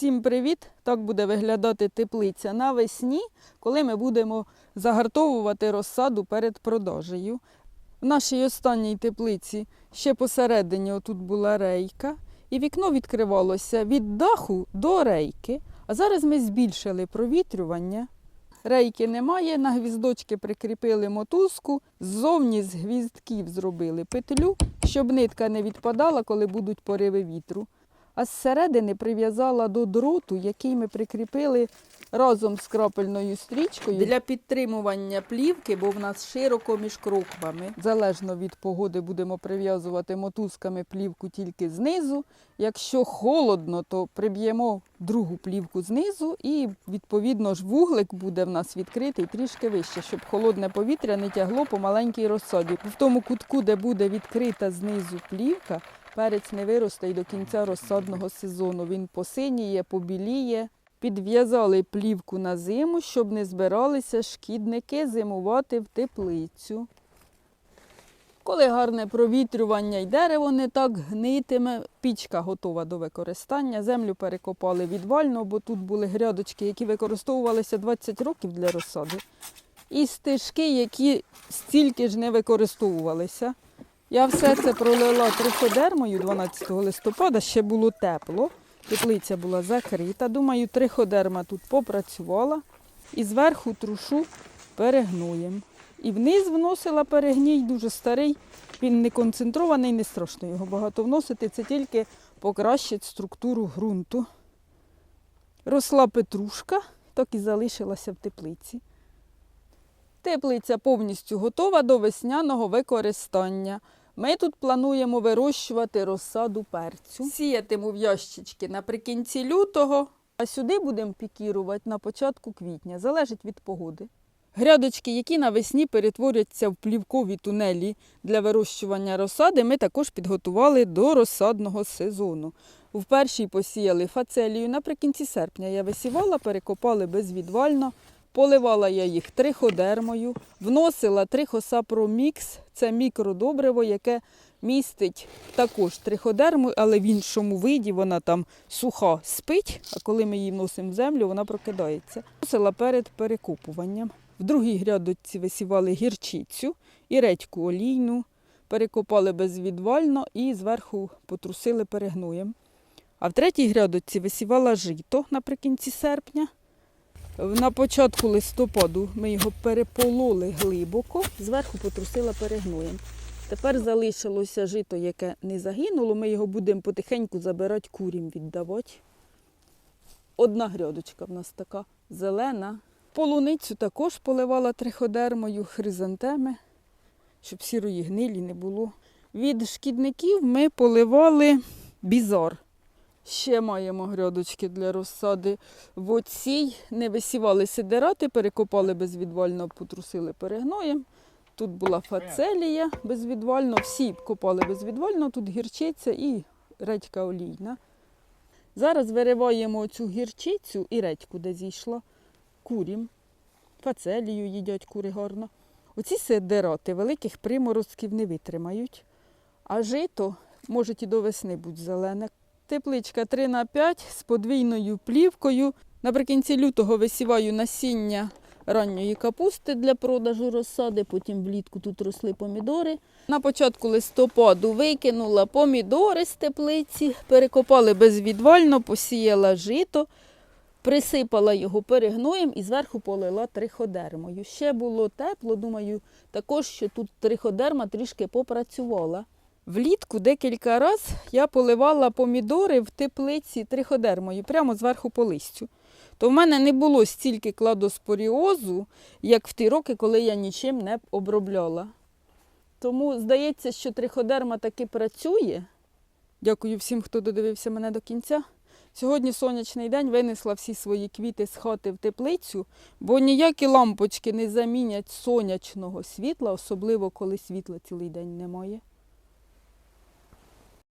Всім привіт! Так буде виглядати теплиця навесні, коли ми будемо загартовувати розсаду перед продажею. В нашій останній теплиці ще посередині отут була рейка, і вікно відкривалося від даху до рейки. А зараз ми збільшили провітрювання. Рейки немає, на гвіздочки прикріпили мотузку, ззовні з гвіздків зробили петлю, щоб нитка не відпадала, коли будуть пориви вітру. А зсередини прив'язала до дроту, який ми прикріпили разом з крапельною стрічкою для підтримування плівки, бо в нас широко між кроквами. Залежно від погоди будемо прив'язувати мотузками плівку тільки знизу. Якщо холодно, то приб'ємо другу плівку знизу і відповідно ж вуглик буде в нас відкритий трішки вище, щоб холодне повітря не тягло по маленькій розсаді. В тому кутку, де буде відкрита знизу плівка, перець не виросте й до кінця розсадного сезону. Він посиніє, побіліє. Підв'язали плівку на зиму, щоб не збиралися шкідники зимувати в теплицю. Коли гарне провітрювання й дерево не так гнитиме, пічка готова до використання. Землю перекопали відвально, бо тут були грядочки, які використовувалися 20 років для розсади. І стежки, які стільки ж не використовувалися. Я все це пролила триходермою 12 листопада, ще було тепло. Теплиця була закрита. Думаю, триходерма тут попрацювала. І зверху трушу перегноєм. І вниз вносила перегній, дуже старий. Він не концентрований, не страшно його багато вносити. Це тільки покращить структуру ґрунту. Росла петрушка, так і залишилася в теплиці. Теплиця повністю готова до весняного використання. Ми тут плануємо вирощувати розсаду перцю. Сіятиму в ящички наприкінці лютого, а сюди будемо пікірувати на початку квітня, залежить від погоди. Грядочки, які навесні перетворяться в плівкові тунелі для вирощування розсади, ми також підготували до розсадного сезону. В першій посіяли фацелію наприкінці серпня. Я висівала, перекопали безвідвально. Поливала я їх триходермою, вносила трихосапромікс, це мікродобриво, яке містить також триходерму, але в іншому виді вона там суха спить, а коли ми її вносимо в землю, вона прокидається. Вносила перед перекопуванням. В другій грядочці висівали гірчицю і редьку олійну, перекопали безвідвально і зверху потрусили перегноєм. А в третій грядочці висівала жито наприкінці серпня. На початку листопаду ми його перепололи глибоко, зверху потрусила перегноєм. Тепер залишилося жито, яке не загинуло, ми його будемо потихеньку забирати курям віддавати. Одна грядочка в нас така зелена. Полуницю також поливала триходермою, хризантеми, щоб сірої гнилі не було. Від шкідників ми поливали бізар. Ще маємо грядочки для розсади. В оцій не висівали сидирати, перекопали безвідвально, потрусили перегноєм. Тут була фацелія безвідвально, всі копали безвідвально, тут гірчиця і редька олійна. Зараз вириваємо цю гірчицю і редьку, де зійшла, курім. Фацелію їдять кури гарно. Оці сидирати великих приморозків не витримають, а жито може і до весни бути зелене. Тепличка 3 на 5 з подвійною плівкою. Наприкінці лютого висіваю насіння ранньої капусти для продажу розсади, потім влітку тут росли помідори. На початку листопаду викинула помідори з теплиці, перекопали безвідвально, посіяла жито, присипала його перегноєм і зверху полила триходермою. Ще було тепло, думаю, також, що тут триходерма трішки попрацювала. Влітку декілька разів я поливала помідори в теплиці триходермою, прямо зверху по листю. То в мене не було стільки кладоспоріозу, як в ті роки, коли я нічим не обробляла. Тому здається, що триходерма таки працює. Дякую всім, хто додивився мене до кінця. Сьогодні сонячний день винесла всі свої квіти з хати в теплицю, бо ніякі лампочки не замінять сонячного світла, особливо коли світла цілий день немає.